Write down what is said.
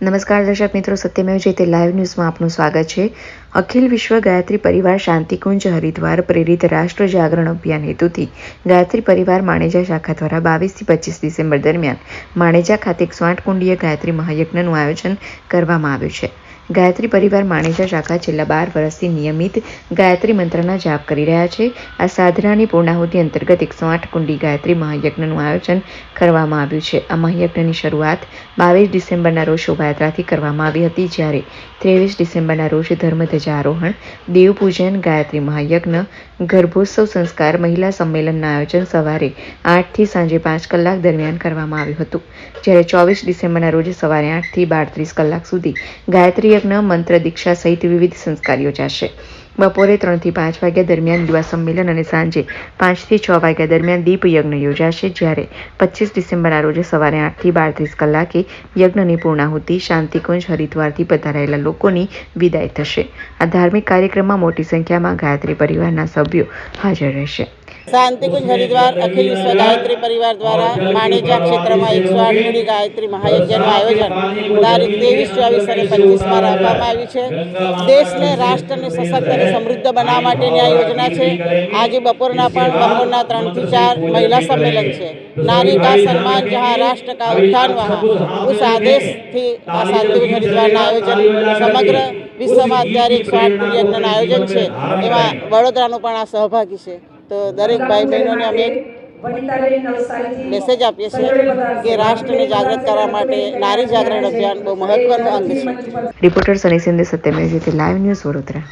નમસ્કાર દર્શક મિત્રો, સત્યમેવ જયતે લાઈવ ન્યૂઝમાં આપનું સ્વાગત છે. અખિલ વિશ્વ ગાયત્રી પરિવાર શાંતિકુંજ હરિદ્વાર પ્રેરિત રાષ્ટ્ર જાગરણ અભિયાન હેતુથી ગાયત્રી પરિવાર માણેજા શાખા દ્વારા બાવીસથી પચીસ ડિસેમ્બર દરમિયાન માણેજા ખાતે એકસો કુંડીય ગાયત્રી મહાયજ્ઞનું આયોજન કરવામાં આવ્યું છે. ગાયત્રી પરિવાર માણેજા શાખા છેલ્લા બાર વર્ષથી નિયમિત ગાયત્રી મંત્રના જાપ કરી રહ્યા છે. આ સાધનાની પૂર્ણાહુતિ અંતર્ગત એકસો આઠ કુંડી ગાયત્રી મહાયજ્ઞનું આયોજન કરવામાં આવ્યું છે. આ મહાયજ્ઞની શરૂઆત બાવીસ ડિસેમ્બરના રોજ શોભાયાત્રાથી કરવામાં આવી હતી, જ્યારે ત્રેવીસ ડિસેમ્બરના રોજ ધર્મધજા આરોહણ દેવપૂજન, ગાયત્રી મહાયજ્ઞ ગર્ભોત્સવ સંસ્કાર મહિલા સંમેલનના આયોજન સવારે આઠથી સાંજે પાંચ કલાક દરમિયાન કરવામાં આવ્યું હતું. જ્યારે ચોવીસ ડિસેમ્બરના રોજ સવારે આઠથી બાર ત્રીસ કલાક સુધી ગાયત્રી યજ્ઞ, મંત્ર દીક્ષા સહિત વિવિધ સંસ્કાર યોજાશે. બપોરે ત્રણથી પાંચ વાગ્યા દરમિયાન યુવા સંમેલન અને સાંજે પાંચથી છ વાગ્યા દરમિયાન દીપ યજ્ઞ યોજાશે, જ્યારે પચીસ ડિસેમ્બરના રોજ સવારે આઠથી બાર ત્રીસ કલાકે યજ્ઞની પૂર્ણાહુતિ, શાંતિકુંજ, હરિદ્વારથી પધારાયેલા લોકોની વિદાય થશે. આ ધાર્મિક કાર્યક્રમમાં મોટી સંખ્યામાં ગાયત્રી પરિવારના સભ્યો હાજર રહેશે. શાંતિકુંજ હરિદ્વાર અખિલ વિશ્વ ગાયત્રી પરિવાર દ્વારા માણેજા ક્ષેત્રમાં એકસો આઠ મૂડી ગાયત્રી મહાયજ્ઞનું આયોજન તારીખ ત્રેવીસ, ચોવીસ અને પચીસમાં રાખવામાં આવ્યું છે. દેશને, રાષ્ટ્રને સશક્ત અને સમૃદ્ધ બનાવવા માટેની આ યોજના છે. આજે બપોરના પણ બપોરના ત્રણથી ચાર મહિલા સંમેલન છે. નારી કા સન્માન જહાં રાષ્ટ્ર કા ઉત્થાન વहाँ ઉસ આદેશથી આ શાંતિકુંજ હરિદ્વારના આયોજન સમગ્ર વિશ્વમાં અત્યારે એકસો આઠ મૂડી યજ્ઞનું આયોજન છે. એમાં વડોદરાનો પણ આ સહભાગી છે. તો દરેક ભાઈ બહેનોને અમે મેસેજ આપીએ છીએ કે રાષ્ટ્રને જાગૃત કરવા માટે નારી જાગરણ અભિયાન બહુ મહત્વનું અંગ છે. Reporter Sunny Sindhe Satyameva Jayate live news Vadodara.